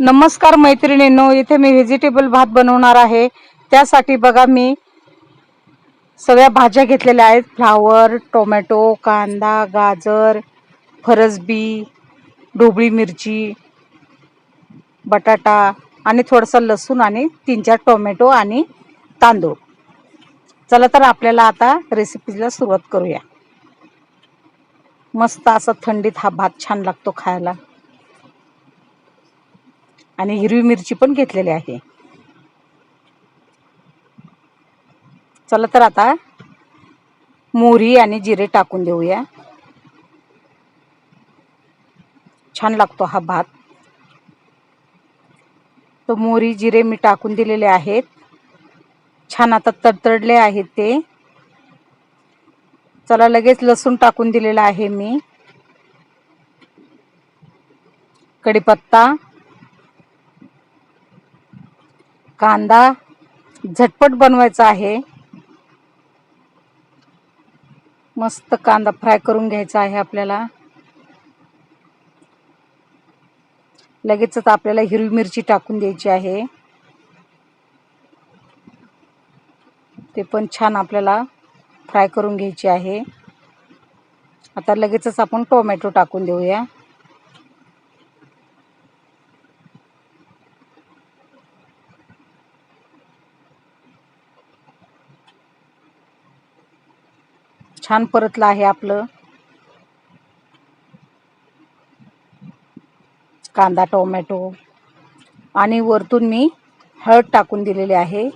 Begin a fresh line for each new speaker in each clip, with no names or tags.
नमस्कार मैत्रिणींनो इथे मी व्हेजिटेबल भात बनवणार आहे. त्यासाठी बघा मी सगळ्या भाज्या घेतलेल्या आहेत. फ्लावर टोमॅटो कांदा गाजर फरसबी ढोबळी मिरची बटाटा आणि थोडासा लसूण आणि तीन चार टोमॅटो आणि तांदूळ. चला तर आपल्याला आता रेसिपीला सुरुवात करूया. मस्त असा थंडीत हा भात छान लागतो खायला. आणि हिरवी मिरची पण घेतलेली आहे. चला तर आता मोहरी आणि जिरे टाकून देऊया. छान लागतो हा भात. तो मोहरी जिरे मी टाकून दिलेले आहेत. छान आता तडतडले आहेत ते. चला लगेच लसूण टाकून दिलेला आहे मी. कढीपत्ता. कांदा झटपट बनवायचा आहे. मस्त कांदा फ्राय करून घ्यायचा आहे आपल्याला. लगेचच आपल्याला हिरवी मिरची टाकून द्यायची आहे. ते पण छान आपल्याला फ्राय करून घ्यायची आहे. आता लगेचच आपण टोमॅटो टाकून देऊया. छान परतलं आहे आपलं. कांदा टोमॅटो. आणि वरतून मी हळद टाकून दिलेली आहे.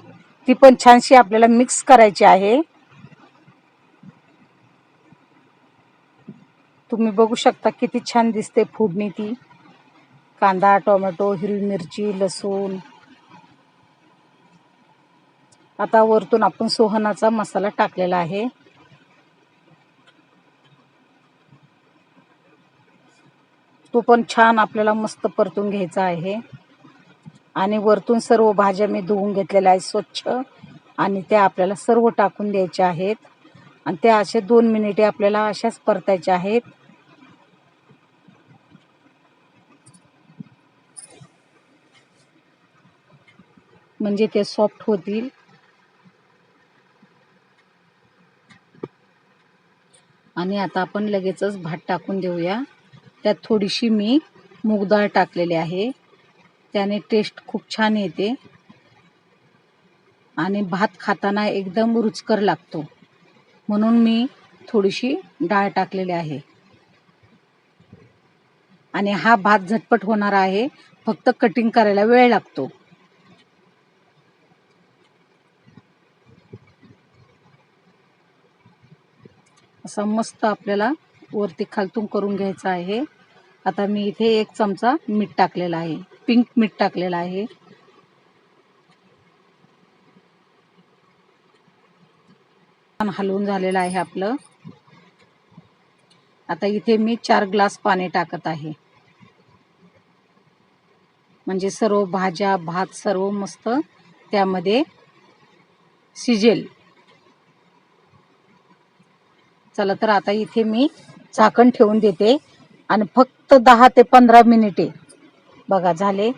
ती पण छानशी आपल्याला मिक्स करायची आहे. तुम्ही बघू शकता किती छान दिसते फोडणी ती. कांदा टोमॅटो हिरवी मिरची लसूण. आता वरतून आपण सोहनाचा मसाला टाकलेला आहे. तो पण छान आपल्याला मस्त परतून घ्यायचा आहे. आणि वरतून सर्व भाज्या मी धुवून घेतलेल्या आहेत स्वच्छ. आणि त्या आपल्याला सर्व टाकून द्यायच्या आहेत. आणि त्या असे दोन मिनिटे आपल्याला अशाच परतायच्या आहेत. म्हणजे ते सॉफ्ट होतील. आणि आता आपण लगेचच भात टाकून देऊया. त्यात थोडीशी मी मूग डाळ टाकलेली आहे. त्याने टेस्ट खूप छान येते. आणि भात खाताना एकदम रुचकर लागतो. म्हणून मी थोडीशी डाळ टाकलेली आहे. आणि हा भात झटपट होणार आहे. फक्त कटिंग करायला वेळ लागतो. असा मस्त आपल्याला वरती खालतून करून घ्यायचा आहे. आता मी इथे एक चमचा मीठ टाकलेला आहे. पिंक मीठ टाकलेलं आहे. हलवून झालेलं आहे आपलं. आता इथे मी चार ग्लास पाणी टाकत आहे. म्हणजे सर्व भाज्या भात सर्व मस्त त्यामध्ये शिजेल. चला तर आता इथे मी झाकण ठेवून देते. आणि फक्त दहा ते पंधरा मिनिटे. बघा झाले.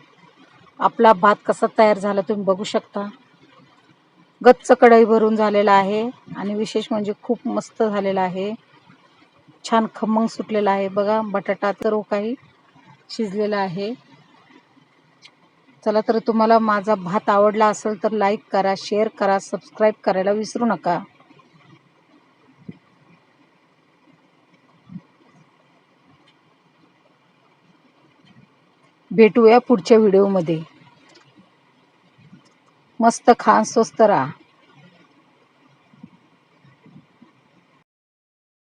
आपला भात कसा तयार झाला तुम्ही बघू शकता. गच्च कढई भरून झालेला आहे. आणि विशेष म्हणजे खूप मस्त झालेला आहे. छान खमंग सुटलेला आहे. बघा बटाटा तर काही शिजलेला आहे. चला तर तुम्हाला माझा भात आवडला असेल तर लाईक करा शेअर करा सबस्क्राईब करायला विसरू नका. भेटूया पुढच्या व्हिडिओमध्ये. मस्त खा स्वस्त राहा.